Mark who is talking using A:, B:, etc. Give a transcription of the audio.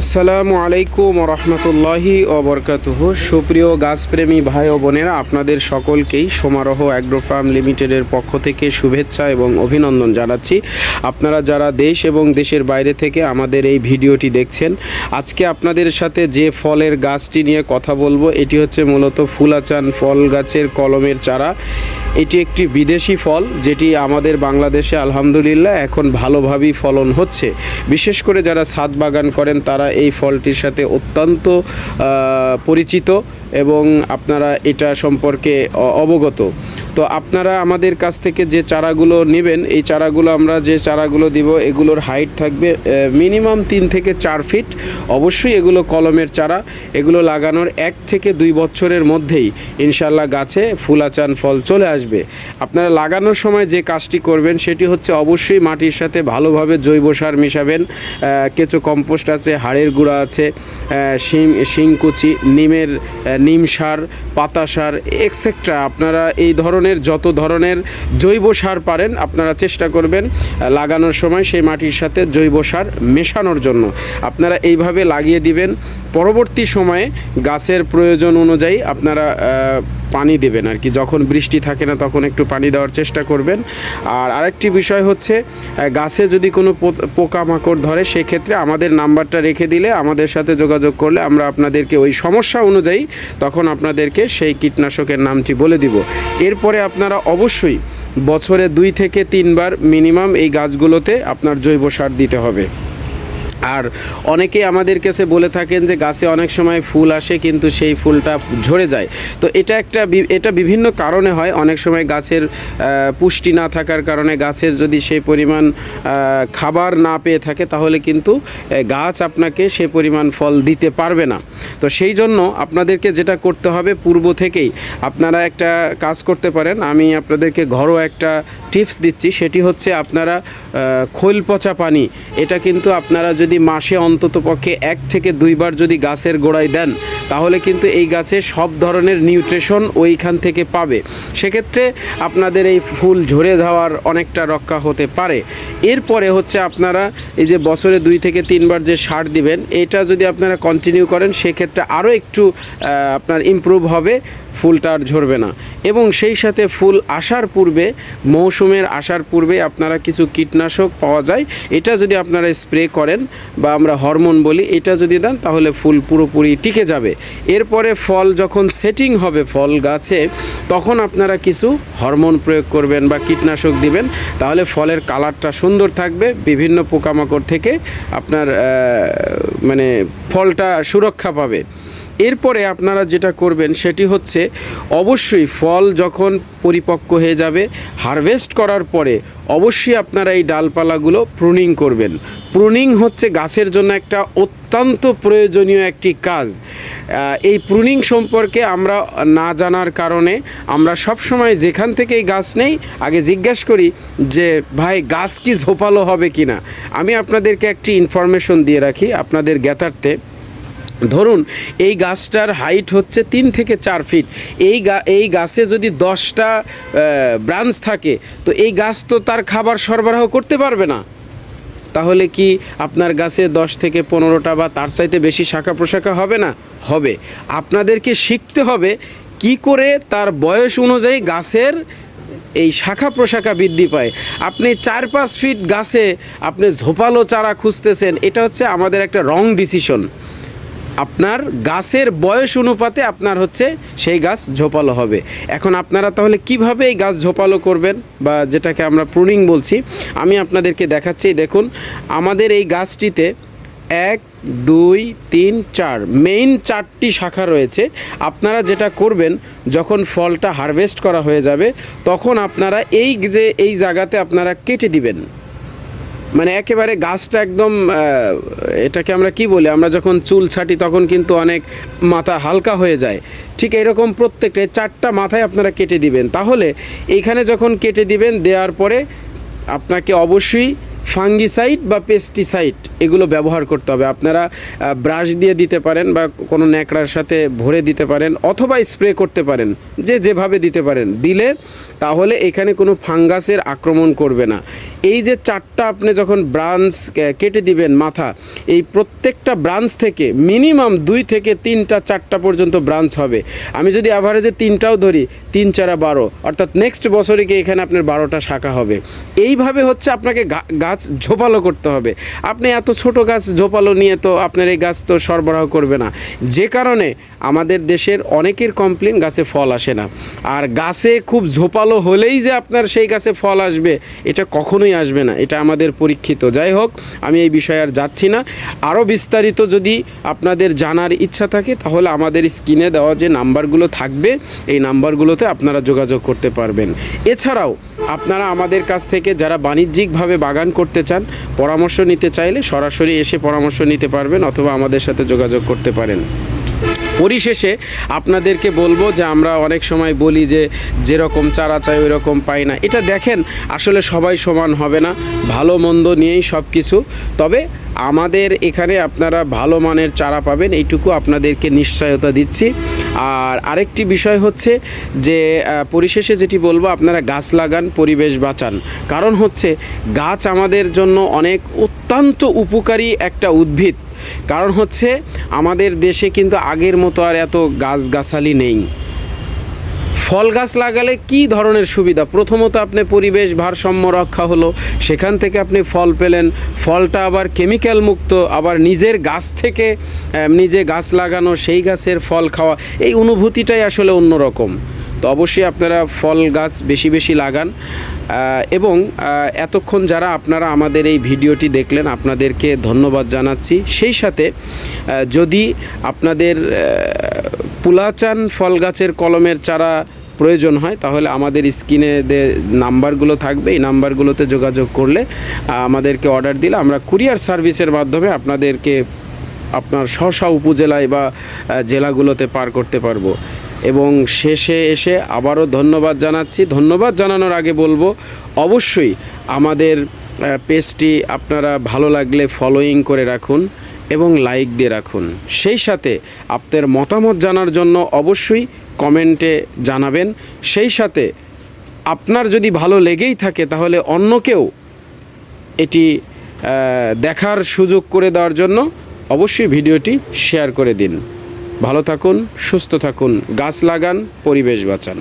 A: আসসালামু আলাইকুম রহমতুল্লাহি ওবরকাতুহ। সুপ্রিয় গাছপ্রেমী ভাই ও বোনেরা, আপনাদের সকলকেই সমারোহ অ্যাগ্রোফার্ম লিমিটেডের পক্ষ থেকে শুভেচ্ছা এবং অভিনন্দন জানাচ্ছি। আপনারা যারা দেশ এবং দেশের বাইরে থেকে আমাদের এই ভিডিওটি দেখছেন, আজকে আপনাদের সাথে যে ফলের গাছটি নিয়ে কথা বলব, এটি হচ্ছে মূলত ফুলাচান ফল গাছের কলমের চারা। এটি একটি বিদেশি ফল, যেটি আমাদের বাংলাদেশে আলহামদুলিল্লাহ এখন ভালোভাবেই ফলন হচ্ছে। বিশেষ করে যারা ছাদ বাগান করেন, তারা এই ফলটির সাথে অত্যন্ত পরিচিত। এবং আপনারা এটা সম্পর্কে অবগত। তো আপনারা আমাদের কাছ থেকে যে চারাগুলো নেবেন, এই চারাগুলো আমরা যে চারাগুলো দিব, এগুলোর হাইট থাকবে মিনিমাম তিন থেকে চার ফিট অবশ্যই এগুলো কলমের চারা। এগুলো লাগানোর এক থেকে দুই বছরের মধ্যেই ইনশাল্লাহ গাছে ফুলাচান ফল চলে আসবে। আপনারা লাগানোর সময় যে কাজটি করবেন, সেটি হচ্ছে অবশ্যই মাটির সাথে ভালোভাবে জৈব সার মেশাবেন। কেঁচো কম্পোস্ট আছে, হাড়ের গুঁড়া আছে শিং শিংকুচি, নিমের নিম সার, পাতা সার এক্সেট্রা আপনারা এই ধরনের যত ধরনের জৈব সার পারেন, আপনারা চেষ্টা করবেন লাগানোর সময় সেই মাটির সাথে জৈব সার মেশানোর জন্য। আপনারা এইভাবে লাগিয়ে দিবেন, পরবর্তী সময়ে গাছের প্রয়োজন অনুযায়ী আপনারা পানি দেবেন আর কি। যখন বৃষ্টি থাকে না, তখন একটু পানি দেওয়ার চেষ্টা করবেন। আর আরেকটি বিষয় হচ্ছে গাছে যদি কোনো পোকামাকড় ধরে, সেক্ষেত্রে আমাদের নাম্বারটা রেখে দিলে, আমাদের সাথে যোগাযোগ করলে আমরা আপনাদেরকে ওই সমস্যা অনুযায়ী তখন আপনাদেরকে সেই কীটনাশকের নামটি বলে দিব। এরপরে আপনারা অবশ্যই বছরে দুই থেকে তিনবার মিনিমাম এই গাছগুলোতে আপনার জৈব সার দিতে হবে। আর অনেকে আমাদের কাছে বলে থাকেন যে গাছে অনেক সময় ফুল আসে, কিন্তু সেই ফুলটা ঝরে যায়। তো এটা একটা এটা বিভিন্ন কারণে হয়। অনেক সময় গাছের পুষ্টি না থাকার কারণে গাছের যদি সেই পরিমাণ খাবার না পেয়ে থাকে, তাহলে কিন্তু গাছ আপনাকে সে পরিমাণ ফল দিতে পারবে না। তো সেই জন্য আপনাদেরকে যেটা করতে হবে, পূর্ব থেকেই আপনারা একটা কাজ করতে পারেন। আমি আপনাদেরকে ঘরোয়া একটা টিপস দিচ্ছি। সেটি হচ্ছে আপনারা খোল পচা পানি। এটা কিন্তু আপনারা যদি মাসে অন্তত পক্ষে এক থেকে দুইবার যদি গাছের গোড়ায় দেন, তাহলে কিন্তু এই গাছে সব ধরনের নিউট্রিশন ওইখান থেকে পাবে। সেক্ষেত্রে আপনাদের এই ফুল ঝরে যাওয়ার অনেকটা রক্ষা হতে পারে। এরপরে হচ্ছে আপনারা এই যে বছরে দুই থেকে তিনবার যে সার দিবেন, এটা যদি আপনারা কন্টিনিউ করেন, সেক্ষেত্রে আরও একটু আপনার ইমপ্রুভ হবে। ফুলটা আর ঝরবে না। এবং সেই সাথে ফুল আসার পূর্বে, মৌসুমের আসার পূর্বে আপনারা কিছু কীটনাশক পাওয়া যায়। এটা যদি আপনারা স্প্রে করেন বা আমরা হরমোন বলি, এটা যদি দেন তাহলে ফুল পুরোপুরি টিকে যাবে। এরপরে ফল যখন সেটিং হবে, ফল গাছে, তখন আপনারা কিছু হরমোন প্রয়োগ করবেন বা কীটনাশক দিবেন। তাহলে ফলের কালারটা সুন্দর থাকবে। বিভিন্ন পোকামাকড় থেকে আপনার মানে ফলটা সুরক্ষা পাবে। এরপরে আপনারা যেটা করবেন সেটি হচ্ছে অবশ্যই ফল যখন পরিপক্ক হয়ে যাবে, হারভেস্ট করার পরে অবশ্যই আপনারা এই ডালপালাগুলো প্রুনিং করবেন। প্রুনিং হচ্ছে গাছের জন্য একটা অত্যন্ত প্রয়োজনীয় একটি কাজ। এই প্রুনিং সম্পর্কে আমরা না জানার কারণে আমরা সবসময় যেখান থেকেই গাছ নেই, আগে জিজ্ঞেস করি যে, ভাই, গাছ কি ঝোপালো হবে কি না আমি আপনাদেরকে একটি ইনফরমেশন দিয়ে রাখি আপনাদের জ্ঞাতার্থে। ধরুন, এই গাছটার হাইট হচ্ছে তিন থেকে চার ফিট এই গা, এই গাছে যদি দশটা ব্রাঞ্চ থাকে, তো এই গাছ তো তার খাবার সরবরাহ করতে পারবে না। তাহলে কি আপনার গাছে দশ থেকে পনেরোটা বা তার চাইতে বেশি শাখা প্রশাখা হবে না? হবে। আপনাদেরকে শিখতে হবে কি করে তার বয়স অনুযায়ী গাছের এই শাখা প্রশাখা বৃদ্ধি পায়। আপনি চার পাঁচ ফিট গাছে আপনি ঝোপালো চারা খুঁজতেছেন, এটা হচ্ছে আমাদের একটা রং ডিসিশন আপনার গাছের বয়স অনুপাতে আপনার হচ্ছে সেই গাছ ঝোপালো হবে। এখন আপনারা তাহলে কীভাবে এই গাছ ঝোপালো করবেন বা যেটাকে আমরা প্রুনিং বলছি, আমি আপনাদেরকে দেখাচ্ছি। দেখুন, আমাদের এই গাছটিতে এক, দুই, তিন, চার মেইন চারটি শাখা রয়েছে। আপনারা যেটা করবেন, যখন ফলটা হারভেস্ট করা হয়ে যাবে, তখন আপনারা এই যে, এই জায়গাতে আপনারা কেটে দিবেন। মানে একেবারে গাছটা একদম এটাকে আমরা কি বলি, আমরা যখন চুল ছাটি তখন কিন্তু অনেক মাথা হালকা হয়ে যায়। ঠিক এরকম প্রত্যেকটা চারটা মাথায় আপনারা কেটে দিবেন। তাহলে এইখানে যখন কেটে দিবেন, দেওয়ার পরে আপনাকে অবশ্যই ফাঙ্গিসাইড বা পেস্টিসাইড, এগুলো ব্যবহার করতে হবে। আপনারা ব্রাশ দিয়ে দিতে পারেন বা কোনো ন্যাকড়ার সাথে ভরে দিতে পারেন অথবা স্প্রে করতে পারেন, যে যেভাবে দিতে পারেন। দিলে তাহলে এখানে কোনো ফাঙ্গাসের আক্রমণ করবে না। এই যে চারটা আপনি যখন ব্রাঞ্চ কেটে দিবেন মাথা, এই প্রত্যেকটা ব্রাঞ্চ থেকে মিনিমাম দুই থেকে তিনটা, চারটা পর্যন্ত ব্রাঞ্চ হবে। আমি যদি অ্যাভারেজে তিনটাও ধরি, তিন, চারা, বারো, অর্থাৎ নেক্সট বছরে গিয়ে এখানে আপনার বারোটা শাখা হবে। এইভাবে হচ্ছে আপনাকে গা- গাছ ঝোপালো করতে হবে। আপনি এত ছোট গাছ ঝোপালো নিয়ে তো আপনার এই গাছ তো সরবরাহ করবে না। যে কারণে আমাদের দেশের অনেকের কমপ্লেন গাছে ফল আসে না। আর গাছে খুব ঝোপালো হলেই যে আপনার সেই গাছে ফল আসবে, এটা কখনোই আসবে না। এটা আমাদের পরীক্ষিত। যাই হোক, আমি এই বিষয়ে আর যাচ্ছি না। আরও বিস্তারিত যদি আপনাদের জানার ইচ্ছা থাকে, তাহলে আমাদের স্ক্রিনে দেওয়া যে নাম্বারগুলো থাকবে, এই নাম্বারগুলোতে আপনারা যোগাযোগ করতে পারবেন। এছাড়াও আপনারা আমাদের কাছ থেকে যারা বাণিজ্যিকভাবে বাগান করতে চান, পরামর্শ নিতে চাইলে সরাসরি এসে পরামর্শ নিতে পারবেন অথবা আমাদের সাথে যোগাযোগ করতে পারেন। পরিশেষে আপনাদেরকে বলব যে আমরা অনেক সময় বলি যে যেরকম চারা চাই ওই রকম পাই না। এটা দেখেন, আসলে সবাই সমান হবে না। ভালো, মন্দ নিয়েই সব কিছু তবে আমাদের এখানে আপনারা ভালো মানের চারা পাবেন, এইটুকু আপনাদেরকে নিশ্চয়তা দিচ্ছি। আর আরেকটি বিষয় হচ্ছে যে পরিশেষে যেটি বলব, আপনারা গাছ লাগান, পরিবেশ বাঁচান। কারণ হচ্ছে, গাছ আমাদের জন্য অনেক অত্যন্ত উপকারী একটা উদ্ভিদ। কারণ হচ্ছে আমাদের দেশে কিন্তু আগের মতো আর এত গাছগাছালি নেই। ফল গাছ লাগালে কি ধরনের সুবিধা? প্রথমত আপনি পরিবেশ ভারসাম্য রক্ষা হলো, সেখান থেকে আপনি ফল পেলেন, ফলটা আবার কেমিক্যাল মুক্ত, আবার নিজের গাছ থেকে নিজে গাছ লাগানো, সেই গাছের ফল খাওয়া, এই অনুভূতিটাই আসলে অন্যরকম। তো অবশ্যই আপনারা ফল গাছ বেশি বেশি লাগান। এবং এতক্ষণ যারা আপনারা আমাদের এই ভিডিওটি দেখলেন, আপনাদেরকে ধন্যবাদ জানাচ্ছি। সেই সাথে যদি আপনাদের পুলাচান ফল গাছের কলমের চারা প্রয়োজন হয়, তাহলে আমাদের স্ক্রিনে যে নাম্বারগুলো থাকবে। এই নাম্বারগুলোতে যোগাযোগ করলে আমাদেরকে অর্ডার দিলে আমরা কুরিয়ার সার্ভিসের মাধ্যমে আপনাদেরকে আপনার স্ব উপজেলায় বা জেলাগুলোতে পার করতে পারব। এবং শেষে এসে আবারও ধন্যবাদ জানাচ্ছি। ধন্যবাদ জানানোর আগে বলব, অবশ্যই আমাদের পেজটি আপনারা ভালো লাগলে ফলোয়িং করে রাখুন এবং লাইক দিয়ে রাখুন। সেই সাথে আপনার মতামত জানার জন্য অবশ্যই কমেন্টে জানাবেন। সেই সাথে আপনার যদি ভালো লেগেই থাকে তাহলে অন্যকেও এটি দেখার সুযোগ করে দেওয়ার জন্য অবশ্যই ভিডিওটি শেয়ার করে দিন। ভালো থাকুন সুস্থ থাকুন গাছ লাগান পরিবেশ বাঁচান।